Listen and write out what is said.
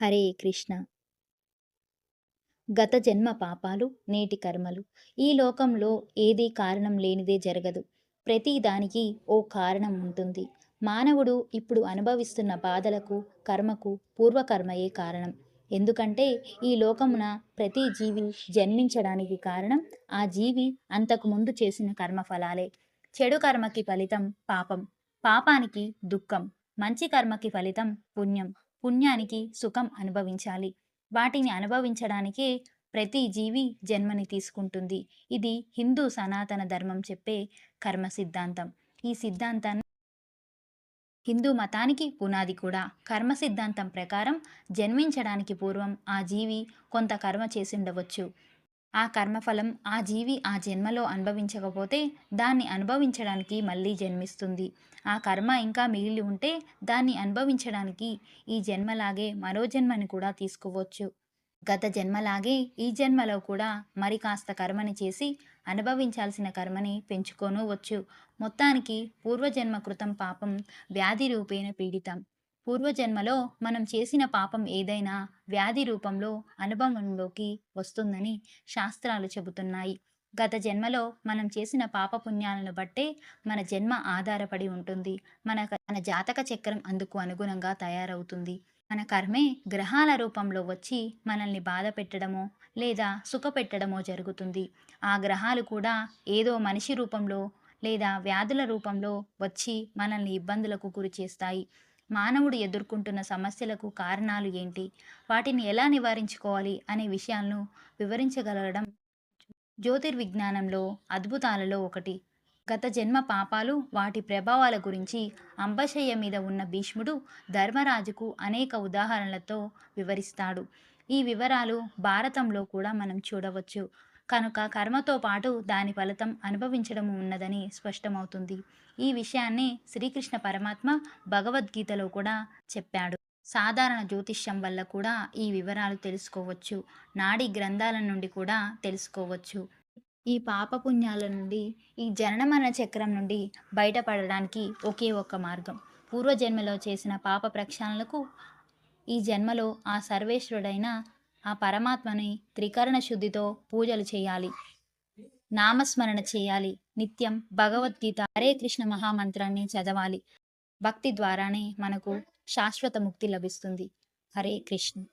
హరే కృష్ణ. గత జన్మ పాపాలు నేటి కర్మలు. ఈ లోకంలో ఏదీ కారణం లేనిదే జరగదు. ప్రతి దానికి ఓ కారణం ఉంటుంది. మానవుడు ఇప్పుడు అనుభవిస్తున్న బాధలకు కర్మకు పూర్వకర్మయే కారణం. ఎందుకంటే ఈ లోకమున ప్రతి జీవి జన్మించడానికి కారణం ఆ జీవి అంతకు ముందు చేసిన కర్మఫలాలే. చెడు కర్మకి ఫలితం పాపం. పాపానికి దుఃఖం. మంచి కర్మకి ఫలితం పుణ్యం. పుణ్యానికి సుఖం అనుభవించాలి. వాటిని అనుభవించడానికే ప్రతి జీవి జన్మని తీసుకుంటుంది. ఇది హిందూ సనాతన ధర్మం చెప్పే కర్మ సిద్ధాంతం. ఈ సిద్ధాంతాన్ని హిందూ మతానికి పునాది కూడా. కర్మ సిద్ధాంతం ప్రకారం జన్మించడానికి పూర్వం ఆ జీవి కొంత కర్మ చేసి ఉండవచ్చు. ఆ కర్మఫలం ఆ జీవి ఆ జన్మలో అనుభవించకపోతే దాన్ని అనుభవించడానికి మళ్ళీ జన్మిస్తుంది. ఆ కర్మ ఇంకా మిగిలి ఉంటే దాన్ని అనుభవించడానికి ఈ జన్మలాగే మరో జన్మని కూడా తీసుకోవచ్చు. గత జన్మలాగే ఈ జన్మలో కూడా మరి కాస్త కర్మని చేసి అనుభవించాల్సిన కర్మని పెంచుకోను వచ్చు మొత్తానికి పూర్వజన్మ కృతం పాపం వ్యాధి రూపేణ పీడితం. పూర్వజన్మలో మనం చేసిన పాపం ఏదైనా వ్యాధి రూపంలో అనుభవంలోకి వస్తుందని శాస్త్రాలు చెబుతున్నాయి. గత జన్మలో మనం చేసిన పాపపుణ్యాలను బట్టే మన జన్మ ఆధారపడి ఉంటుంది. మన మన జాతక చక్రం అందుకు అనుగుణంగా తయారవుతుంది. మన కర్మే గ్రహాల రూపంలో వచ్చి మనల్ని బాధ పెట్టడమో లేదా సుఖ పెట్టడమో జరుగుతుంది. ఆ గ్రహాలు కూడా ఏదో మనిషి రూపంలో లేదా వ్యాధుల రూపంలో వచ్చి మనల్ని ఇబ్బందులకు గురి చేస్తాయి. మానవుడు ఎదుర్కొంటున్న సమస్యలకు కారణాలు ఏంటి? వాటిని ఎలా నివారించుకోవాలి? అనే విషయాలను వివరించగలగడం జ్యోతిర్విజ్ఞానంలో అద్భుతాలలో ఒకటి. గత జన్మ పాపాలు వాటి ప్రభావాల గురించి అంబశయ్య మీద ఉన్న భీష్ముడు ధర్మరాజుకు అనేక ఉదాహరణలతో వివరిస్తాడు. ఈ వివరాలు భారతంలో కూడా మనం చూడవచ్చు. కనుక కర్మతో పాటు దాని ఫలితం అనుభవించడం ఉన్నదని స్పష్టమవుతుంది. ఈ విషయాన్ని శ్రీకృష్ణ పరమాత్మ భగవద్గీతలో కూడా చెప్పాడు. సాధారణ జ్యోతిష్యం వల్ల కూడా ఈ వివరాలు తెలుసుకోవచ్చు. నాడి గ్రంథాల నుండి కూడా తెలుసుకోవచ్చు. ఈ పాపపుణ్యాల నుండి ఈ జనన మరణ చక్రం నుండి బయటపడడానికి ఒకే ఒక్క మార్గం. పూర్వజన్మలో చేసిన పాప ప్రక్షాళనకు ఈ జన్మలో ఆ సర్వేశ్వరుడైన ఆ పరమాత్మని త్రికరణ శుద్ధితో పూజలు చేయాలి. నామస్మరణ చేయాలి. నిత్యం భగవద్గీత హరే కృష్ణ మహామంత్రాన్ని చదవాలి. భక్తి ద్వారానే మనకు శాశ్వత ముక్తి లభిస్తుంది. హరే కృష్ణ.